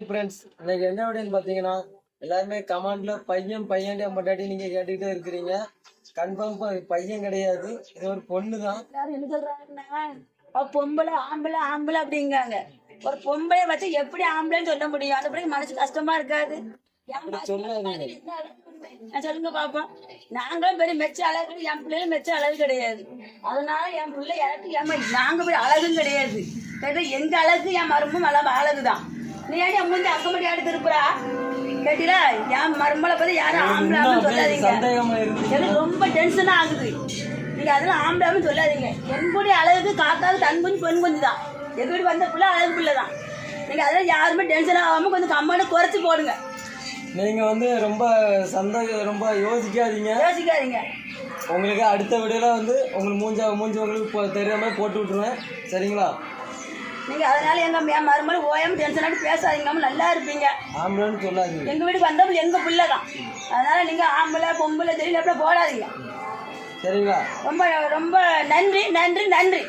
Friends இன்னைக்கு என்ன அப்படின்னு பார்த்தீங்கன்னா எல்லாருமே கமெண்ட்ல பையன் பையன் பொண்டாட்டி நீங்க கேட்டுக்கிட்டே இருக்கிறீங்க. கன்ஃபார்ம் பையன் கிடையாது. இது ஒரு பொண்ணு தான் என்ன சொல்றாங்கன்னா பொம்பளை ஆம்பளை ஆம்பளை அப்படிங்காங்க. ஒரு பொம்பளை வச்சு எப்படி ஆம்பளைன்னு சொல்ல முடியும்? அந்த பிள்ளைக்கு மனசு கஷ்டமா இருக்காது? சொல்லுங்க. பாப்போம் நாங்களும் பெரிய மெச்ச அழகு என் பிள்ளைகளும் மெச்ச அழகு கிடையாது. அதனால என் பிள்ளை எனக்கு என் ம- நாங்க பெரிய அழகும் கிடையாது. எங்க அழகு என் மருமும் அழகு அழகுதான். நீ ஏன் என் முந்தி அக்க மட்டும் எடுத்து இருப்பா கேட்டீங்களா என் மருமலை பத்தி யாரும் ஆம்பளை இன்னும் ஆம்பளை அப்படியே சொல்லாதீங்க. எனக்கு ரொம்ப டென்ஷன் ஆகுது. நீங்க அதெல்லாம் ஆம்பளாவும் சொல்லாதீங்க. என்னுடைய அழகுக்கு காக்காது தன் குஞ்சு பெண் குஞ்சு தான் எங்க வீடு வந்த பிள்ளை அழகு பிள்ளை தான் நீங்க அதெல்லாம் யாருமே டென்ஷன் ஆகாம கொஞ்சம் கம்மான குறைச்சு போடுங்க. நீங்க வந்து ரொம்ப சந்தேகம் ரொம்ப யோசிக்காதீங்க. யோசிக்காதீங்க. உங்களுக்கு அடுத்த வீடியோல வந்து உங்களுக்கு மூஞ்ச மூஞ்சி உங்களுக்கு இப்போ தெரியாம மாதிரி போட்டு விட்டுருவேன். சரிங்களா? நீங்க அதனால எங்க என் மருமகள் ஓயாம டென்ஷன் ஆகி பேசாதீங்க நல்லா இருப்பீங்க. ஆம்பளைன்னு சொல்லாதீங்க. எங்க வீட்டுக்கு வந்தவங்க எங்க பிள்ளை தான் அதனால நீங்க ஆம்பளை பொம்பளை தெரியல அப்படியே போடாதீங்க. சரிங்களா? ரொம்ப ரொம்ப நன்றி நன்றி. நன்றி.